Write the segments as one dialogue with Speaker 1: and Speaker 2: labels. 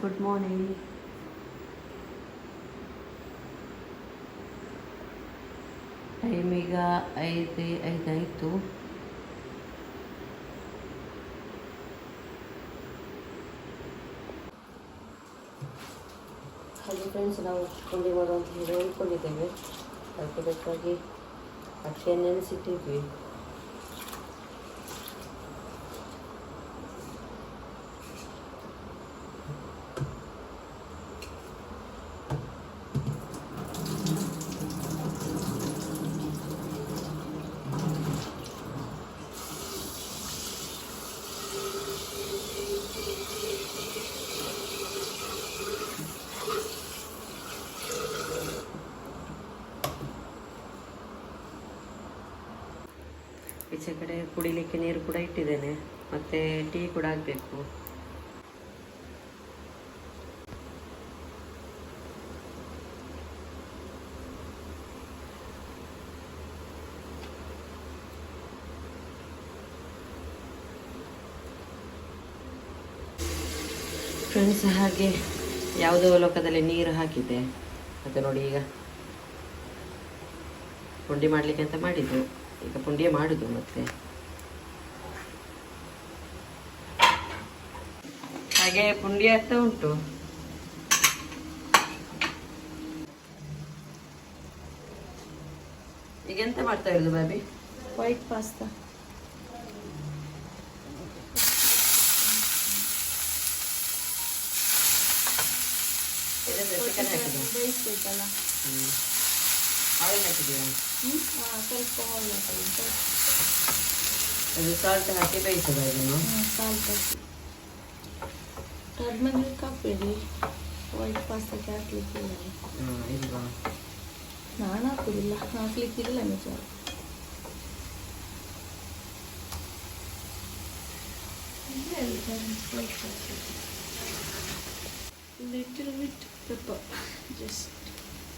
Speaker 1: Good morning time ಈಗ ಐದು ಐದಾಯಿತು ಹಾಗೆ ಫ್ರೆಂಡ್ಸ್ ನಾವು ಪುಂಡಿ ಮಾಡುವಂತ ಹೇಳಿ ಅಂದ್ಕೊಂಡಿದ್ದೇವೆ ಅದಕ್ಕೆ ಬೇಕಾಗಿ ಅಕ್ಷಯ ನೆನೆಸಿಟ್ಟಿದ್ವಿ ಈಚೆ ಕಡೆ ಕುಡಿಲಿಕ್ಕೆ ನೀರು ಕೂಡ ಇಟ್ಟಿದ್ದೇನೆ. ಮತ್ತೆ ಟೀ ಕೂಡ ಆಗಬೇಕು ಫ್ರೆಂಡ್ಸ್, ಹಾಗೆ ಯಾವುದೋ ಲೋಕದಲ್ಲಿ ನೀರು ಹಾಕಿದೆ ಮತ್ತೆ ನೋಡಿ ಈಗ, ಪುಂಡಿ ಮಾಡಲಿಕ್ಕೆ ಅಂತ ಮಾಡಿದ್ದು. ಈಗ ಪುಂಡಿಯ ಮಾಡುದು ಮತ್ತೆ. ಹಾಗೆ ಪುಂಡಿ ಆಗ್ತಾ ಉಂಟು. ಈಗ ಎಂತ ಮಾಡ್ತಾ ಇರೋದು
Speaker 2: Babi?
Speaker 1: White pasta
Speaker 2: chicken oil ಸ್ವಲ್ಪ ಒಳ್ಳೆ ಸ್ವಲ್ಪ
Speaker 1: ಅದು ಸಾಲ್ಟ್ ಹಾಕಿ ಬೇಯಿಸೋದು ಅದನ್ನು
Speaker 2: ಸಾಲ್ಟ್ ಹಾಕಿ ಟರ್ಮರಿಕ್ ಹಾಕ್ಬೇಡಿ ವೈಟ್ ಪಾಸ್ತಾಕ್ಕೆ ಹಾಕ್ಲಿಕ್ಕಿಲ್ಲ
Speaker 1: ಹಾಂ ಇಲ್ವಾ
Speaker 2: ನಾನು ಹಾಕುದಿಲ್ಲ ಹಾಕ್ಲಿಕ್ಕಿಲ್ಲ ನಿಜ little bit pepper just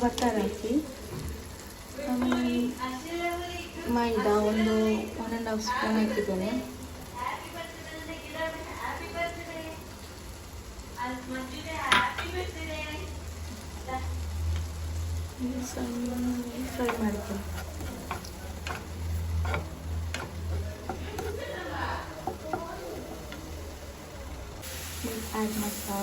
Speaker 2: butter ಹಾಕಿ ಆಮೇಲೆ ಮೈದಾ ಒಂದು ಒನ್ ಆ್ಯಂಡ್ ಹಾಫ್ ಸ್ಪೂನ್ ಹಾಕಿದ್ದೇನೆ ಫ್ರೈ ಮಾಡ್ತೀನಿ ಆ್ಯಡ್ ಮಾಡ್ತಾ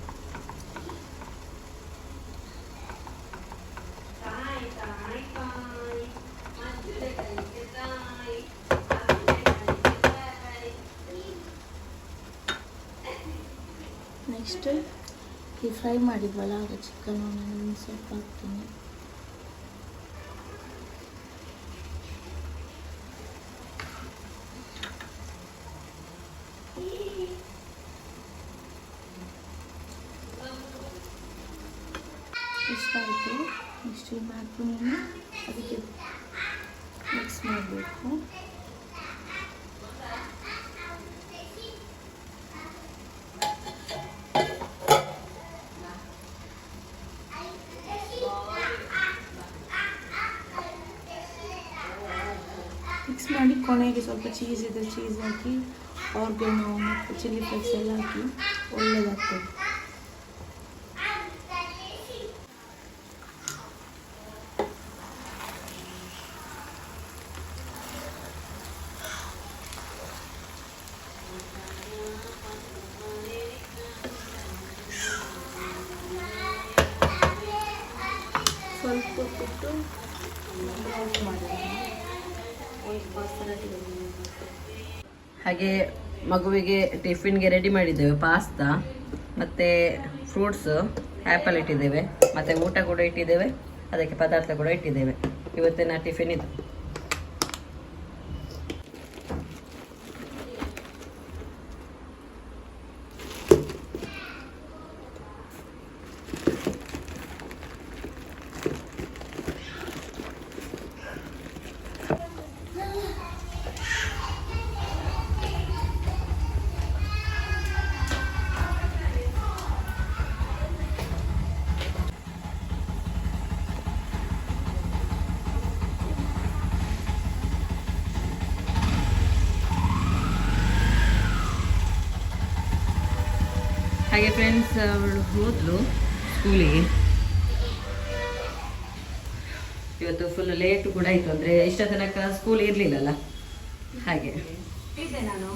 Speaker 2: ನೆಕ್ಸ್ಟ್ ಈ ಫ್ರೈ ಮಾಡಿದ್ವಲ್ಲ ಆಗ ಚಿಕನ್ ಸ್ವಲ್ಪ ಹಾಕ್ತೀನಿ ಇಷ್ಟಾಯಿತು ಇಷ್ಟು ಮಾಡ್ತೀನಿ ಅದಕ್ಕೆ ಮಿಕ್ಸ್ ಮಾಡಬೇಕು ಮಿಕ್ಸ್ ಮಾಡಿ ಕೊನೆಗೆ ಸ್ವಲ್ಪ ಚೀಸ್ ಇದೆ ಚೀಸ್ ಹಾಕಿ ಆರ್ಗ್ಯಾನೋ ಮತ್ತು ಚಿಲ್ಲಿ ಫ್ಲೇಕ್ಸ್ ಎಲ್ಲ ಹಾಕಿ ಒಳ್ಳೆಯದಾಗ್ತದೆ
Speaker 1: ಹಾಗೆ ಮಗುವಿಗೆ ಟಿಫಿನ್ಗೆ ರೆಡಿ ಮಾಡಿದ್ದೇವೆ ಪಾಸ್ತಾ ಮತ್ತು ಫ್ರೂಟ್ಸ್ ಆ್ಯಪಲ್ ಇಟ್ಟಿದ್ದೇವೆ, ಮತ್ತು ಊಟ ಕೂಡ ಇಟ್ಟಿದ್ದೇವೆ, ಅದಕ್ಕೆ ಪದಾರ್ಥ ಕೂಡ ಇಟ್ಟಿದ್ದೇವೆ. ಇವತ್ತಿನ ಟಿಫಿನ್ ಇದು. ಹಾಗೆ ಫ್ರೆಂಡ್ಸ್ ಅವಳು ಹೋದ್ಲು ಸ್ಕೂಲಿಗೆ ಇವತ್ತು ಫುಲ್ ಲೇಟ್ ಕೂಡ ಆಯ್ತು, ಅಂದ್ರೆ ಇಷ್ಟ ತನಕ ಸ್ಕೂಲ್ ಇರ್ಲಿಲ್ಲಲ್ಲ? ಹಾಗೆ.
Speaker 2: ಇದ್ದೆ ನಾನು.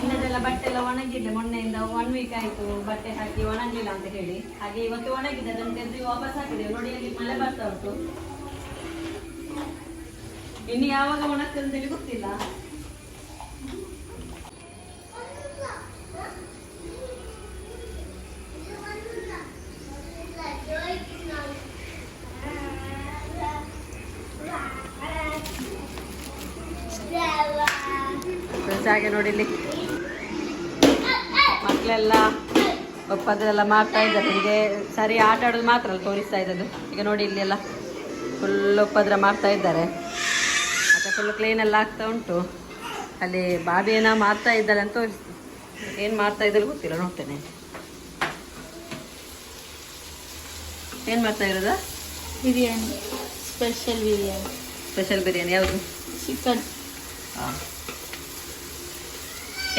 Speaker 2: ಇನ್ನದೆಲ್ಲ ಬಟ್ಟೆ ಎಲ್ಲ ಒಣಗಿದ್ದೆ, ಮೊನ್ನೆಯಿಂದ ಒನ್ ವೀಕ್ ಆಯ್ತು ಬಟ್ಟೆ ಹಾಕಿ ಒಣಗಲಿಲ್ಲ ಅಂತ ಹೇಳಿ. ಹಾಗೆ ಇವತ್ತು ಒಣಗಿದೆ ಅದನ್ನು ತೆಗೆದು ವಾಪಸ್ ಹಾಕಿದೆ ನೋಡಿ ಅಲ್ಲಿ ಮಳೆ ಬರ್ತಾ ಉಂಟು. ಇನ್ನು ಯಾವಾಗ ಒಣಗ್ತದೆ ಅಂತೇಳಿ ಗೊತ್ತಿಲ್ಲ.
Speaker 1: ಹಾಗೆ ನೋಡಿ ಇಲ್ಲಿ. ಮಕ್ಕಳೆಲ್ಲ ಒಪ್ಪದೆಲ್ಲ ಮಾಡ್ತಾ ಇದ್ದಾರೆ. ನಿಮಗೆ ಸರಿ ಆಟ ಆಡೋದು ಮಾತ್ರ ಅಲ್ಲ ತೋರಿಸ್ತಾ ಇದ್ದದ್ದು. ಈಗ ನೋಡಿ ಇಲ್ಲಿ ಎಲ್ಲ ಫುಲ್ ಒಪ್ಪದ್ರ ಮಾಡ್ತಾ ಇದ್ದಾರೆ. ಮತ್ತೆ ಫುಲ್ ಕ್ಲೀನ್ ಎಲ್ಲ ಆಗ್ತಾ ಉಂಟು. ಅಲ್ಲಿ ಬಾಬಿ ಏನೋ ಮಾಡ್ತಾ ಇದ್ದಾರೆ ಅಂತ ತೋರಿಸ್ತು ಏನು ಮಾಡ್ತಾ ಇದ್ದಾರೆ ಗೊತ್ತಿಲ್ಲ ನೋಡ್ತೇನೆ. ಏನು ಮಾಡ್ತಾ ಇರೋದು?
Speaker 2: ಬಿರಿಯಾನಿ. ಸ್ಪೆಷಲ್ ಬಿರಿಯಾನಿ.
Speaker 1: ಸ್ಪೆಷಲ್ ಬಿರಿಯಾನಿ ಯಾವುದು?
Speaker 2: ಚಿಕನ್
Speaker 1: ಹಾಂ.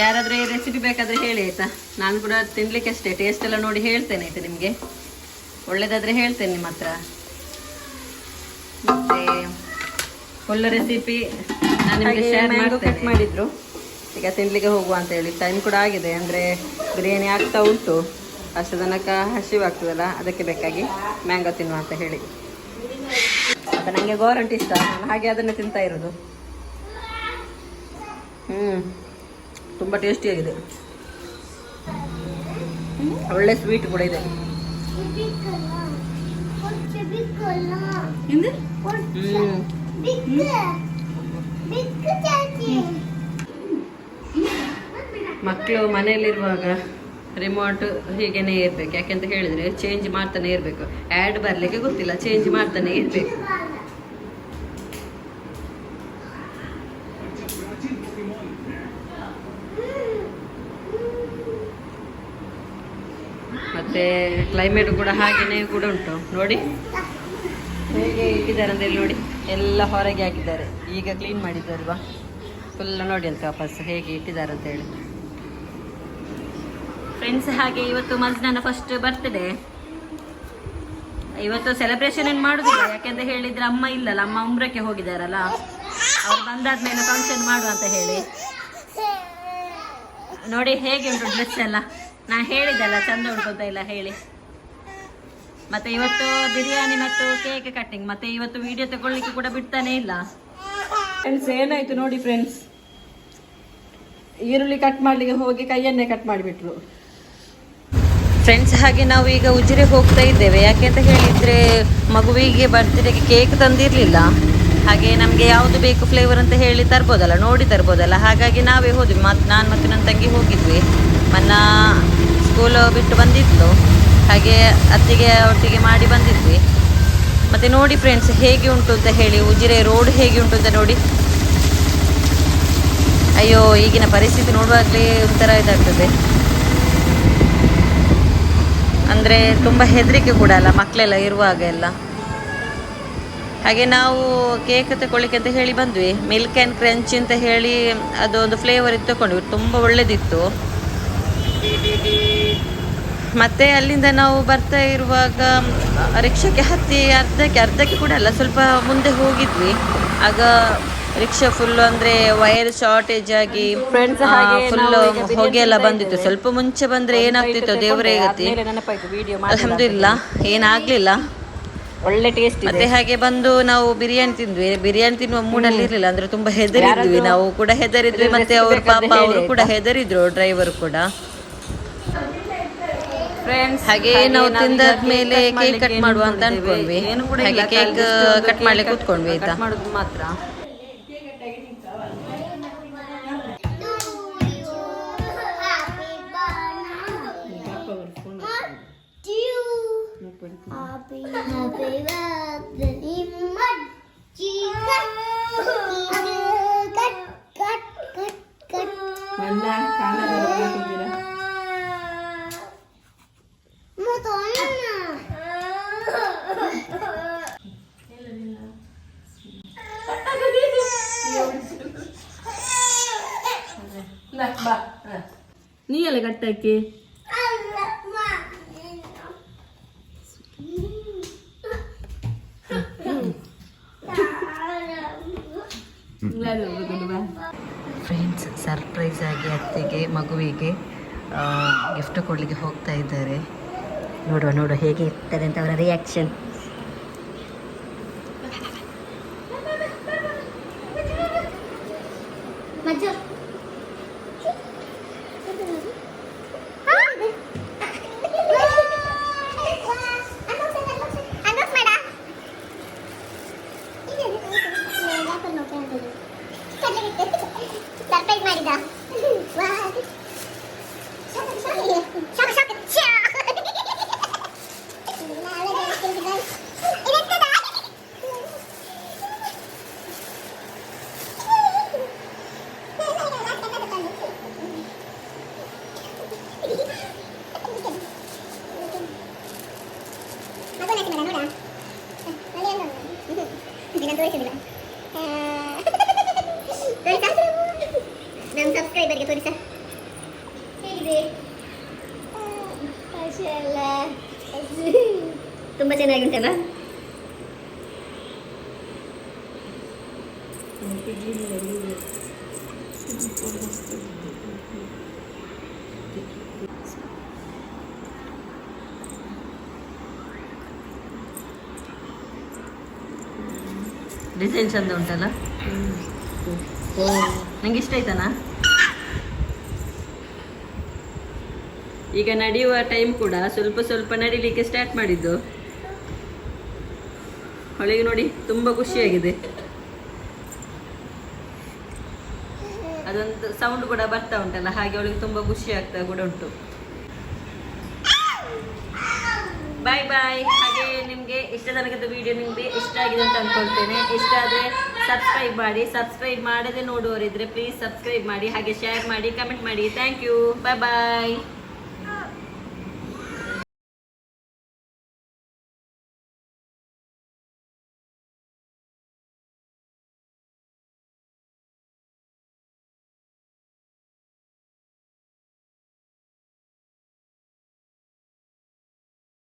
Speaker 1: ಯಾರಾದರೂ ಈ ರೆಸಿಪಿ ಬೇಕಾದರೆ ಹೇಳಿ ಆಯಿತಾ? ನಾನು ಕೂಡ ತಿನ್ಲಿಕ್ಕೆ ಅಷ್ಟೇ. ಟೇಸ್ಟ್ ಎಲ್ಲ ನೋಡಿ ಹೇಳ್ತೇನೆ ಆಯಿತಾ ನಿಮಗೆ? ಒಳ್ಳೇದಾದರೆ ಹೇಳ್ತೇನೆ ನಿಮ್ಮ ಹತ್ರ. ಮತ್ತೆ ಒಳ್ಳೆ ರೆಸಿಪಿ ನಾನು ನಿಮಗೆ ಶೇರ್ ಕಟ್ ಮಾಡಿದ್ರು. ಈಗ ತಿನ್ಲಿಕ್ಕೆ ಹೋಗುವ ಅಂತ ಹೇಳಿ. ಟೈಮ್ ಕೂಡ ಆಗಿದೆ. ಅಂದರೆ ಬಿರಿಯಾನಿ ಆಗ್ತಾ ಉಂಟು. ಅಷ್ಟು ತನಕ ಹಸಿವಾಗ್ತದಲ್ಲ ಅದಕ್ಕೆ ಬೇಕಾಗಿ ಮ್ಯಾಂಗೋ ತಿನ್ನುವ ಅಂತ ಹೇಳಿ. ಮತ್ತು ನನಗೆ ಗೋರಂಟಿ ಇಷ್ಟ ನಾನು ಹಾಗೆ ಅದನ್ನ ತಿಂತಾ ಇರೋದು. ಹ್ಞೂ ತುಂಬ ಟೇಸ್ಟಿಯಾಗಿದೆ. ಒಳ್ಳೆ ಸ್ವೀಟ್ ಕೂಡ ಇದೆ. ಮಕ್ಕಳು ಮನೆಯಲ್ಲಿರುವಾಗ ರಿಮೋಟ್ ಹೀಗೇನೆ ಇರಬೇಕು. ಯಾಕೆಂತ ಹೇಳಿದ್ರೆ ಚೇಂಜ್ ಮಾಡ್ತಾನೆ ಇರಬೇಕು. ಆ್ಯಡ್ ಬರಲಿಕ್ಕೆ ಗೊತ್ತಿಲ್ಲ. ಚೇಂಜ್ ಮಾಡ್ತಾನೆ ಇರಬೇಕು ಮತ್ತೆ ಕ್ಲೈಮೇಟ್ ಕೂಡ ಹಾಗೇನೆ ಕೂಡ ಉಂಟು. ನೋಡಿ. ಹೇಗೆ ಇಟ್ಟಿದ್ದಾರೆ ಅಂದರೆ ನೋಡಿ. ಎಲ್ಲ ಹೊರಗೆ ಹಾಕಿದ್ದಾರೆ. ಈಗ ಕ್ಲೀನ್ ಮಾಡಿದ್ದಾರಲ್ವಾ ಫುಲ್ ನೋಡಿ ಅಂತ ವಾಪಸ್ ಹೇಗೆ ಇಟ್ಟಿದ್ದಾರೆ ಅಂತ ಹೇಳಿ. ಫ್ರೆಂಡ್ಸ್ ಹಾಗೆ ಇವತ್ತು ಮಜ್ನನ ಫಸ್ಟ್ ಬರ್ತ್ಡೇ ಇವತ್ತು ಸೆಲೆಬ್ರೇಷನ್ ಏನು ಮಾಡೋದಿಲ್ಲ. ಯಾಕೆಂತ ಹೇಳಿದ್ರೆ ಅಮ್ಮ ಇಲ್ಲಲ್ಲ, ಅಮ್ಮ ಉಮ್ರಕ್ಕೆ ಹೋಗಿದ್ದಾರಲ್ಲ. ಅವ್ರು ಬಂದಾದ್ಮೇಲೆ ಫಂಕ್ಷನ್ ಮಾಡು ಅಂತ ಹೇಳಿ. ನೋಡಿ ಹೇಗೆ ಉಂಟು ಡ್ರೆಸ್ ಎಲ್ಲ. ನಾ ಹೇಳಿದ್ದಲ್ಲ, ಚಂದ ಉಂಟು ಅಂತ ಇಲ್ಲ ಹೇಳಿ. ಮತ್ತೆ ಇವತ್ತು ಬಿರಿಯಾನಿ ಮತ್ತು ಕೇಕ್ ಕಟ್ಟಿಂಗ್ ಮತ್ತೆ ಇವತ್ತು ವಿಡಿಯೋ ತಗೊಳ್ಳಿಕ್ಕೆ ಕೂಡ ಬಿಡ್ತಾನೆ ಇಲ್ಲ. ಫ್ರೆಂಡ್ಸ್ ಏನಾಯ್ತು ನೋಡಿ ಫ್ರೆಂಡ್ಸ್ ಈರುಳ್ಳಿ ಕಟ್ ಮಾಡ್ಲಿಕ್ಕೆ ಹೋಗಿ ಕೈಯನ್ನೇ ಕಟ್ ಮಾಡಿಬಿಟ್ರು. ಫ್ರೆಂಡ್ಸ್ ಹಾಗೆ ನಾವು ಈಗ ಉಜಿರೆ ಹೋಗ್ತಾ ಇದ್ದೇವೆ. ಯಾಕೆ ಅಂತ ಹೇಳಿದ್ರೆ ಮಗುವಿಗೆ ಬರ್ತ್ಡೇಗೆ ಕೇಕ್ ತಂದಿರಲಿಲ್ಲ. ಹಾಗೆ ನಮಗೆ ಯಾವ್ದು ಬೇಕು ಫ್ಲೇವರ್ ಅಂತ ಹೇಳಿ ತರ್ಬೋದಲ್ಲ ನೋಡಿ ತರ್ಬೋದಲ್ಲ. ಹಾಗಾಗಿ ನಾವೇ ಹೋದ್ವಿ. ಮತ್ತು ನಾನು ಮತ್ತು ನನ್ನ ತಂಗಿ ಹೋಗಿದ್ವಿ. ಮನ್ನ ಸ್ಕೂಲ್ ಬಿಟ್ಟು ಬಂದಿದ್ಲು ಹಾಗೆ ಅತ್ತಿಗೆ ಒಟ್ಟಿಗೆ ಮಾಡಿ ಬಂದಿದ್ವಿ. ಮತ್ತು ನೋಡಿ ಫ್ರೆಂಡ್ಸ್ ಹೇಗೆ ಉಂಟು ಅಂತ ಹೇಳಿ, ಉಜಿರೆ ರೋಡ್ ಹೇಗೆ ಉಂಟು ಅಂತ ನೋಡಿ. ಅಯ್ಯೋ, ಈಗಿನ ಪರಿಸ್ಥಿತಿ ನೋಡುವಾಗಲೇ ಒಂಥರ ಇದಾಗ್ತದೆ. ಅಂದರೆ ತುಂಬ ಹೆದರಿಕೆ ಕೂಡ ಅಲ್ಲ ಮಕ್ಕಳೆಲ್ಲ ಇರುವಾಗ ಎಲ್ಲ. ಹಾಗೆ ನಾವು ಕೇಕ್ ತಗೊಳ್ಳಿಕ್ಕೆ ಅಂತ ಹೇಳಿ ಬಂದ್ವಿ. ಮಿಲ್ಕ್ ಆ್ಯಂಡ್ ಕ್ರಂಚ್ ಅಂತ ಹೇಳಿ ಅದು ಒಂದು ಫ್ಲೇವರ್ ಇತ್ತು ತಗೊಂಡ್ವಿ ತುಂಬ ಒಳ್ಳೆದಿತ್ತು. ಮತ್ತೆ ಅಲ್ಲಿಂದ ನಾವು ಬರ್ತಾ ಇರುವಾಗ ರಿಕ್ಷಾಕ್ಕೆ ಹತ್ತಿ ಅರ್ಧಕ್ಕೆ ಅರ್ಧಕ್ಕೆ ಕೂಡ ಅಲ್ಲ ಸ್ವಲ್ಪ ಮುಂದೆ ಹೋಗಿದ್ವಿ. ಆಗ ರಿಕ್ಷಾ ಫುಲ್ ಅಂದ್ರೆ ವೈರ್ ಶಾರ್ಟೇಜ್ ಆಗಿ ಫುಲ್ ಹೊಗೆ ಎಲ್ಲ ಬಂದಿತ್ತು. ಸ್ವಲ್ಪ ಮುಂಚೆ ಬಂದ್ರೆ ಏನಾಗ್ತಿತ್ತು? ದೇವರೇ ಗತಿ. ಅಲ್ಹಮ್ದುಲಿಲ್ಲ ಏನಾಗ್ಲಿಲ್ಲ.
Speaker 2: ಒಳ್ಳೆ ಟೇಸ್ಟ್
Speaker 1: ಮತ್ತೆ ಹಾಗೆ ಬಂದು ನಾವು ಬಿರಿಯಾನಿ ತಿಂದ್ವಿ. ಬಿರಿಯಾನಿ ತಿನ್ನುವ ಮೂಡಲ್ಲಿ ಇರ್ಲಿಲ್ಲ ಅಂದ್ರೆ ತುಂಬಾ ಹೆದರಿದ್ವಿ. ನಾವು ಕೂಡ ಹೆದರಿದ್ವಿ ಮತ್ತೆ ಅವ್ರ ಪಾಪ ಅವರು ಕೂಡ ಹೆದರಿದ್ರು ಡ್ರೈವರ್ ಕೂಡ.
Speaker 2: ಫ್ರೆಂಡ್ಸ್
Speaker 1: ಹಾಗೆ ನಾವು ತಿಂದಾದ್ಮೇಲೆ ಕೇಕ್ ಕಟ್ ಮಾಡುವ ಅಂತ ಅನ್ಕೊಂಡ್ವಿ. ಹಾಗೆ ಕೇಕ್ ಕಟ್ ಮಾಡ್ಲಿಕ್ಕೆ ಕೂತ್ಕೊಂಡ್ವಿ ಆಯ್ತಾ
Speaker 2: ಮಾಡೋದು ಮಾತ್ರ.
Speaker 3: Cut cut cut Majika.
Speaker 2: ನೀ ಎಲ್ಲ ಕಟ್ಟಕ್ಕೆ
Speaker 1: ಫ್ರೆಂಡ್ಸ್ ಸರ್ಪ್ರೈಸ್ ಆಗಿ ಅತ್ತೆಗೆ ಮಗುವಿಗೆ ಗಿಫ್ಟ್ ಕೊಡಲಿಕ್ಕೆ ಹೋಗ್ತಾ ಇದ್ದಾರೆ. ನೋಡುವ ನೋಡುವ ಹೇಗೆ ಇರ್ತದೆ ಅಂತ ಅವರ ರಿಯಾಕ್ಷನ್
Speaker 3: ಮಜ್ಜು. ತುಂಬ ಚೆನ್ನಾಗಿ ಉಂಟಲ್ಲ?
Speaker 1: ಡಿಸೈನ್ ಚಂದ ಉಂಟಲ್ಲ? ನಂಗೆ ಇಷ್ಟ ಆಯ್ತಾನ? ಈಗ ನಡೆಯುವ ಟೈಮ್ ಕೂಡ ಸ್ವಲ್ಪ ಸ್ವಲ್ಪ ನಡಿಲಿಕ್ಕೆ ಸ್ಟಾರ್ಟ್ ಮಾಡಿದ್ದು. ಅವಳಿಗೆ ನೋಡಿ, ತುಂಬಾ ಖುಷಿಯಾಗಿದೆ. ಅದೊಂದು ಸೌಂಡ್ ಕೂಡ ಬರ್ತಾ ಉಂಟಲ್ಲ, ಹಾಗೆ ಅವಳಿಗೆ ತುಂಬಾ ಖುಷಿ ಆಗ್ತಾ ಕೂಡ ಉಂಟು. ಬಾಯ್ ಬಾಯ್ ಹಾಗೆ ನಿಮಗೆ ಇಷ್ಟ ತನಕದ ವಿಡಿಯೋ ನಿಮಗೆ ಇಷ್ಟ ಆಗಿದೆ ಅಂತ ಅನ್ಕೊಳ್ತೇನೆ. ಇಷ್ಟ ಆದ್ರೆ ಸಬ್ಸ್ಕ್ರೈಬ್ ಮಾಡಿ ಸಬ್ಸ್ಕ್ರೈಬ್ ಮಾಡದೆ ನೋಡುವವರಿದ್ರೆ ಪ್ಲೀಸ್ ಸಬ್ಸ್ಕ್ರೈಬ್ ಮಾಡಿ, ಹಾಗೆ ಶೇರ್ ಮಾಡಿ ಕಮೆಂಟ್ ಮಾಡಿ. Thank you bye bye